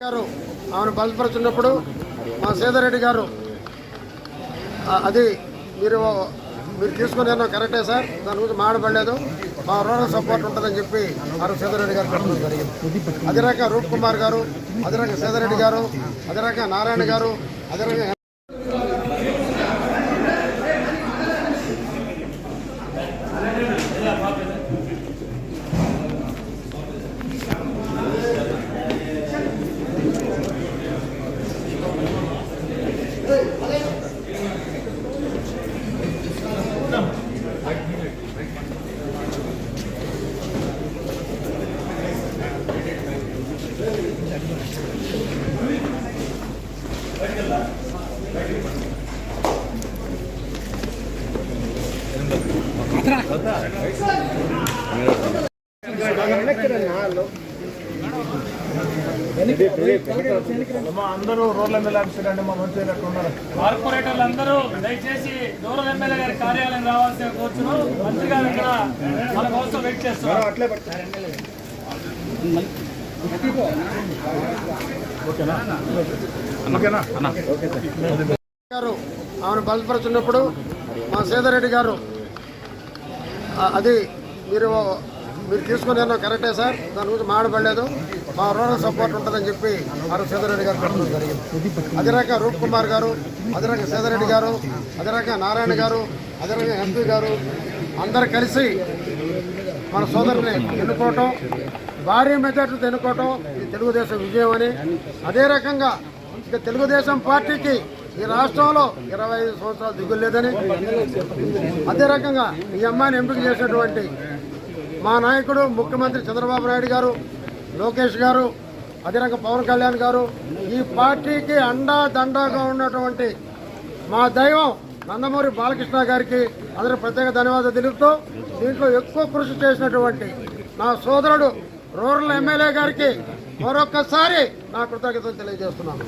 గారు ఆమెను బలపరుచున్నప్పుడు మా సీతారెడ్డి గారు అది మీరు మీరు తీసుకునే నిర్ణయం కరెక్టే సార్. దాని గురించి మాడబడలేదు మా రూరల్ సపోర్ట్ ఉంటుందని చెప్పి వారు సీతారెడ్డి గారు పెట్టడం జరిగింది. అదే రకంగా రూప్ కుమార్ గారు అదే రకంగా సీతారెడ్డి గారు అదే రకంగా నారాయణ గారు అదే రకంగా అందరూ రోడ్ల మీద ఆఫీసర్ మా మంత్రి కార్పొరేటర్లు అందరూ దయచేసి దూరం ఎమ్మెల్యే గారి కార్యాలయం రావాల్సిన కోరుచును మంత్రి గారు ఇక్కడ మన కోసం వెయిట్ చేస్తున్నారు. అట్లే గారు ఆమెను బలపరుచున్నప్పుడు మా సీతారెడ్డి గారు అది మీరు మీరు తీసుకునేదో కరెక్టే సార్ దాని గురించి మాడబడలేదు మా రూరల్ సపోర్ట్ ఉంటుందని చెప్పి ఆ రోజు సీతారెడ్డి గారు పెట్టడం జరిగింది. అదే రకంగా రూప్ కుమార్ గారు అదే రకంగా సీతారెడ్డి గారు అదే రకంగా నారాయణ గారు అదే రకంగా ఎంపీ గారు అందరు కలిసి మన సోదరుని ఎన్నుకోవటం భారీ మెజార్టీతో ఎన్నుకోవటం ఇది తెలుగుదేశం విజయం అని అదే రకంగా ఇక తెలుగుదేశం పార్టీకి ఈ రాష్ట్రంలో ఇరవై ఐదు సంవత్సరాలు దిగులేదని. అదే రకంగా ఈ అమ్మాయిని ఎంపిక చేసినటువంటి మా నాయకుడు ముఖ్యమంత్రి చంద్రబాబు నాయుడు గారు లోకేష్ గారు అదే రకంగా పవన్ కళ్యాణ్ గారు ఈ పార్టీకి అండా దండాగా ఉన్నటువంటి మా దైవం నందమూరి బాలకృష్ణ గారికి అందరూ ప్రత్యేక ధన్యవాదాలు తెలుపుతూ దీంట్లో ఎక్కువ కృషి చేసినటువంటి నా సోదరుడు రూరల్ ఎమ్మెల్యే గారికి మరొక్కసారి నా కృతజ్ఞతలు తెలియజేస్తున్నాను.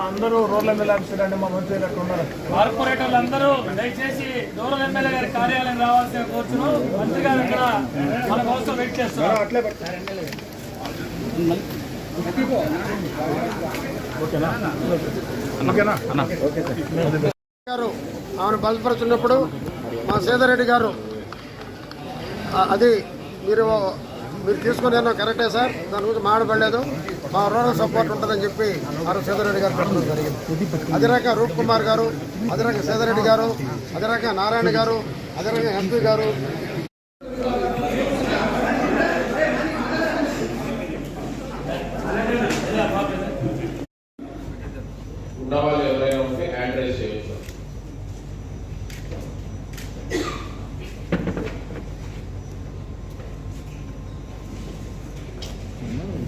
అందరూ రోడ్ల మీద ఆఫీసర్ మా మంత్రి కార్పొరేటర్లు అందరూ దయచేసి దూరం ఎమ్మెల్యే గారి కార్యాలయం రావాల్సిన కోరుచును మంత్రి గారు ఇక్కడ మన కోసం వెయిట్ చేస్తున్నారు. గారు ఆమెను బలపరుచున్నప్పుడు మా సీతారెడ్డి గారు అది మీరు మీరు తీసుకుని నిర్ణయం కరెక్టే సార్. దాని గురించి మాడబడలేదు మా రూరల్ సపోర్ట్ ఉంటుందని చెప్పి ఆరు సీతారెడ్డి గారు పెట్టడం జరిగింది. అదే రకంగా రూప్ కుమార్ గారు అదే రకంగా సీతారెడ్డి గారు అదే రకంగా నారాయణ గారు అదే రకంగా ఎంపీ గారు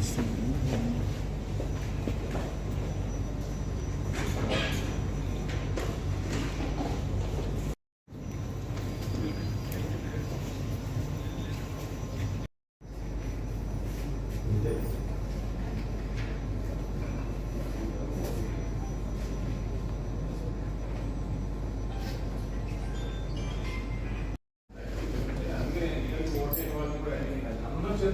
see you.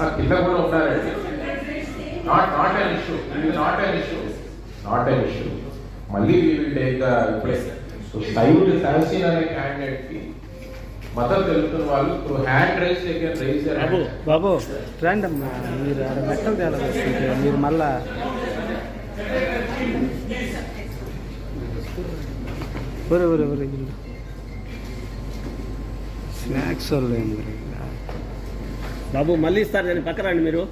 చేసేది కింద కూడా ఉన్నారండి. Not not an issue not an issue not an issue మళ్ళీ we will take the so side Sahaseen అనే క్యాండిడేట్కి మద్దతు తెలుపుతున్న వాళ్ళు త్రూ హ్యాండ్ రైస్ దగ్గర రైజ్ బాబు బాబు రండి అమ్మా మీరు ఆడ మెట్టలు తేలాల్సిందే మీరు మళ్ళా ఒరే ఒరే ఒరే స్నాక్స్ వాళ్ళు బాబు మళ్ళీ ఇస్తారు నేను పక్క రండి మీరు.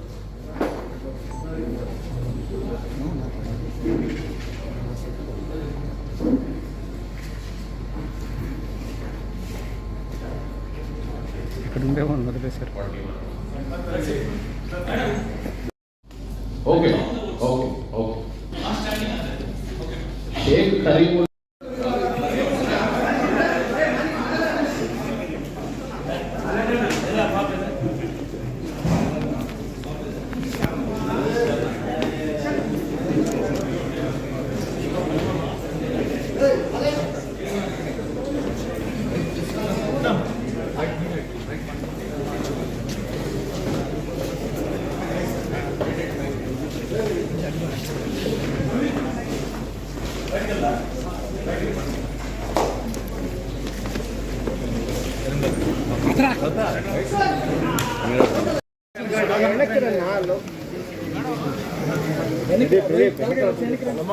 ఇక్కడ ఉండేవాళ్ళు వదిలేశారు. Okay okay okay. Shaik Kareemul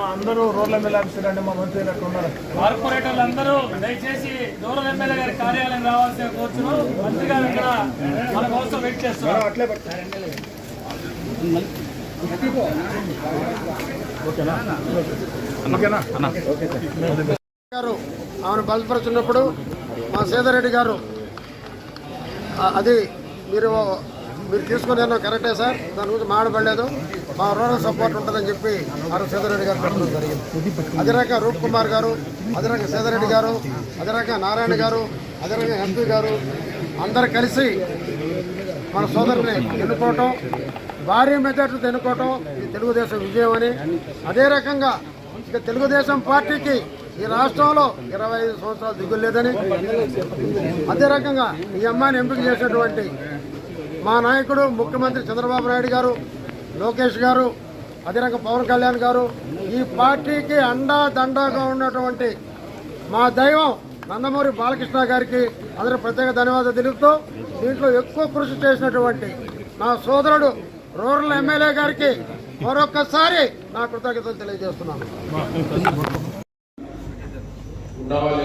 అందరూ రోడ్ల మీద ఆఫీసర్ అండి మా మంత్రి కార్పొరేటర్లు అందరూ దయచేసి దూరం ఎమ్మెల్యే గారి కార్యాలయం రావాల్సిన కోరుచును మంత్రి గారు ఇక్కడ మన కోసం వెయిట్ చేస్తున్నారు. గారు ఆమెను బలపరుచున్నప్పుడు మా సీతారెడ్డి గారు అది మీరు మీరు తీసుకునే కరెక్టే సార్. దాని గురించి మాడబడలేదు మా రూరల్ సపోర్ట్ ఉంటుందని చెప్పి ఆరు సేదరెడ్డి గారు పెట్టడం జరిగింది. అదే రకంగా రూప్ కుమార్ గారు అదే రకంగా గారు అదే రకంగా నారాయణ గారు అదే రకంగా ఎంపీ గారు అందరు కలిసి మన సోదరుని ఎన్నుకోవటం భారీ మెజార్టీతో ఎన్నుకోవటం ఈ తెలుగుదేశం విజయం అని. అదే రకంగా ఇక తెలుగుదేశం పార్టీకి ఈ రాష్ట్రంలో ఇరవై ఐదు సంవత్సరాలు దిగులేదని అదే రకంగా ఈ అమ్మాయిని ఎంపిక చేసినటువంటి మా నాయకుడు ముఖ్యమంత్రి చంద్రబాబు నాయుడు గారు లోకేష్ గారు అదే రకంగా పవన్ కళ్యాణ్ గారు ఈ పార్టీకి అండా దండాగా ఉన్నటువంటి మా దైవం నందమూరి బాలకృష్ణ గారికి అందరూ ప్రత్యేక ధన్యవాదాలు తెలుపుతూ దీంట్లో ఎక్కువ కృషి చేసినటువంటి నా సోదరుడు రూరల్ ఎమ్మెల్యే గారికి మరొకసారి నా కృతజ్ఞతలు తెలియజేస్తున్నాను. ఉన్న వాళ్ళు